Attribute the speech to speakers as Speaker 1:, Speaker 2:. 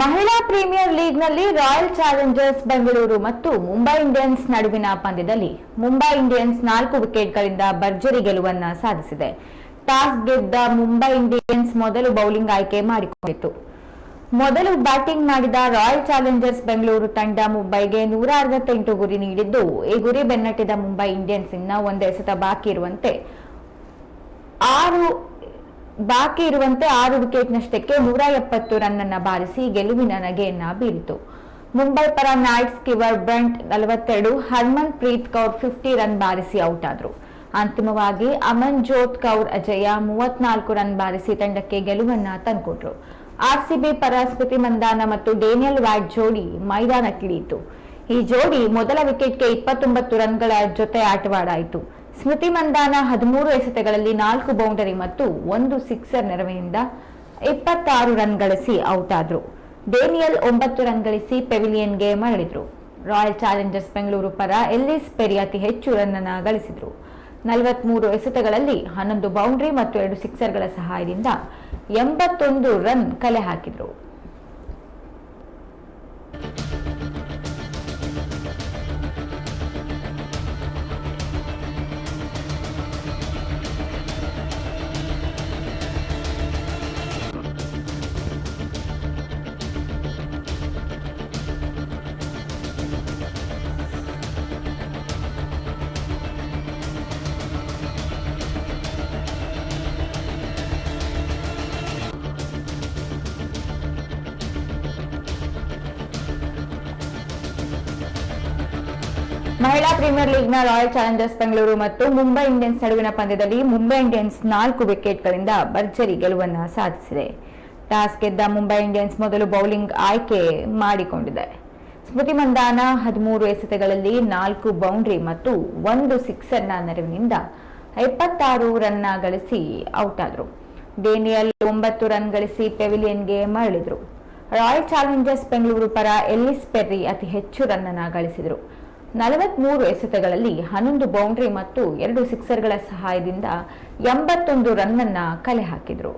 Speaker 1: ಮಹಿಳಾ ಪ್ರೀಮಿಯರ್ ಲೀಗ್ನಲ್ಲಿ royal Challengers Bengaluru ಮತ್ತು ಮುಂಬೈ ಇಂಡಿಯನ್ಸ್ ನಡುವಿನ ಪಂದ್ಯದಲ್ಲಿ ಮುಂಬೈ ಇಂಡಿಯನ್ಸ್ ನಾಲ್ಕು ವಿಕೆಟ್ಗಳಿಂದ ಭರ್ಜರಿ ಗೆಲುವನ್ನ ಸಾಧಿಸಿದೆ. ಟಾಸ್ ಗೆದ್ದ ಮುಂಬೈ ಇಂಡಿಯನ್ಸ್ ಮೊದಲು ಬೌಲಿಂಗ್ ಆಯ್ಕೆ ಮಾಡಿಕೊಂಡಿತು ಮೊದಲು ಬ್ಯಾಟಿಂಗ್ ಮಾಡಿದ ರಾಯಲ್ ಚಾಲೆಂಜರ್ಸ್ ಬೆಂಗಳೂರು ತಂಡ ಮುಂಬೈಗೆ ನೂರ ಅರವತ್ತೆಂಟು ಗುರಿ ನೀಡಿದ್ದು, ಈ ಗುರಿ ಬೆನ್ನಟ್ಟಿದ ಮುಂಬೈ ಇಂಡಿಯನ್ಸ್ ಇನ್ನ ಒಂದೇ ಎಸೆತ ಬಾಕಿ ಇರುವಂತೆ ಆರು ಬಾಕಿ ಇರುವಂತೆ ಆರು ವಿಕೆಟ್ನಷ್ಟಕ್ಕೆ ನೂರ ಎಪ್ಪತ್ತು ರನ್ ಅನ್ನ ಬಾರಿಸಿ ಗೆಲುವಿನ ನಗೆಯನ್ನ ಬೀರಿತು. ಮುಂಬೈ ಪರ ನೈಟ್ಸ್ ಕಿವರ್ ಬ್ರಂಟ್ ನಲವತ್ತೆರಡು, Harmanpreet Kaur fifty run ಬಾರಿಸಿ ಔಟ್ ಆದರು. ಅಂತಿಮವಾಗಿ ಅಮನ್ ಜೋತ್ ಕೌರ್ ಅಜಯ ಮೂವತ್ನಾಲ್ಕು ರನ್ ಬಾರಿಸಿ ತಂಡಕ್ಕೆ ಗೆಲುವನ್ನ ತಂದುಕೊಟ್ರು. ಆರ್ಸಿಬಿ ಪರ ಸ್ಮೃತಿ ಮಂದಾನ ಮತ್ತು ಡೇನಿಯಲ್ ವ್ಯಾಟ್ ಜೋಡಿ ಮೈದಾನಕ್ಕಿಳಿಯಿತು. ಈ ಜೋಡಿ ಮೊದಲ ವಿಕೆಟ್ಗೆ ಇಪ್ಪತ್ತೊಂಬತ್ತು ರನ್ಗಳ ಜೊತೆ ಆಟವಾಡಾಯಿತು. ಸ್ಮೃತಿ ಮಂದಾನ ಹದಿಮೂರು ಎಸೆತಗಳಲ್ಲಿ ನಾಲ್ಕು ಬೌಂಡರಿ ಮತ್ತು ಒಂದು ಸಿಕ್ಸರ್ ನೆರವಿನಿಂದ ಇಪ್ಪತ್ತಾರು ರನ್ ಗಳಿಸಿ ಔಟ್ ಆದ್ರು. ಡೇನಿಯಲ್ ಒಂಬತ್ತು ರನ್ ಗಳಿಸಿ ಪೆವಿಲಿಯನ್ಗೆ ಮರಳಿದ್ರು ರಾಯಲ್ ಚಾಲೆಂಜರ್ಸ್ ಬೆಂಗಳೂರು ಪರ ಎಲ್ಲಿಸ್ ಪೆರಿ ಅತಿ ಹೆಚ್ಚು ರನ್ ಅನ್ನ ಗಳಿಸಿದ್ರು. ನಲವತ್ಮೂರು ಎಸೆತಗಳಲ್ಲಿ ಹನ್ನೊಂದು ಬೌಂಡರಿ ಮತ್ತು ಎರಡು ಸಿಕ್ಸರ್ಗಳ ಸಹಾಯದಿಂದ ಎಂಬತ್ತೊಂದು ರನ್ ಕಲೆ ಹಾಕಿದ್ರು. ಮಹಿಳಾ ಪ್ರೀಮಿಯರ್ ಲೀಗ್ನ ರಾಯಲ್ ಚಾಲೆಂಜರ್ಸ್ ಬೆಂಗಳೂರು ಮತ್ತು ಮುಂಬೈ ಇಂಡಿಯನ್ಸ್ ನಡುವಿನ ಪಂದ್ಯದಲ್ಲಿ ಮುಂಬೈ ಇಂಡಿಯನ್ಸ್ ನಾಲ್ಕು ವಿಕೆಟ್ಗಳಿಂದ ಭರ್ಜರಿ ಗೆಲುವನ್ನು ಸಾಧಿಸಿದೆ. ಟಾಸ್ ಗೆದ್ದ ಮುಂಬೈ ಇಂಡಿಯನ್ಸ್ ಮೊದಲು ಬೌಲಿಂಗ್ ಆಯ್ಕೆ ಮಾಡಿಕೊಂಡಿದೆ. ಸ್ಮೃತಿ ಮಂದಾನ ಹದಿಮೂರು ಎಸೆತಗಳಲ್ಲಿ ನಾಲ್ಕು ಬೌಂಡ್ರಿ ಮತ್ತು ಒಂದು ಸಿಕ್ಸರ್ನ ನೆರವಿನಿಂದ ಇಪ್ಪತ್ತಾರು ರನ್ನ ಗಳಿಸಿ ಔಟ್ ಆದರು ಡೇನಿಯಲ್ ಒಂಬತ್ತು ರನ್ ಗಳಿಸಿ ಪೆವಿಲಿಯನ್ಗೆ ಮರಳಿದರು. ರಾಯಲ್ ಚಾಲೆಂಜರ್ಸ್ ಬೆಂಗಳೂರು ಪರ ಎಲ್ಲಿಸ್ ಪೆರ್ರಿ ಅತಿ ಹೆಚ್ಚು ರನ್ನನ್ನು ಗಳಿಸಿದರು. ನಲವತ್ಮೂರು ಎಸೆತಗಳಲ್ಲಿ ಹನ್ನೊಂದು ಬೌಂಡ್ರಿ ಮತ್ತು ಎರಡು ಸಿಕ್ಸರ್ಗಳ ಸಹಾಯದಿಂದ ಎಂಬತ್ತೊಂದು ರನ್ನನ್ನು ಕಲೆ ಹಾಕಿದ್ರು.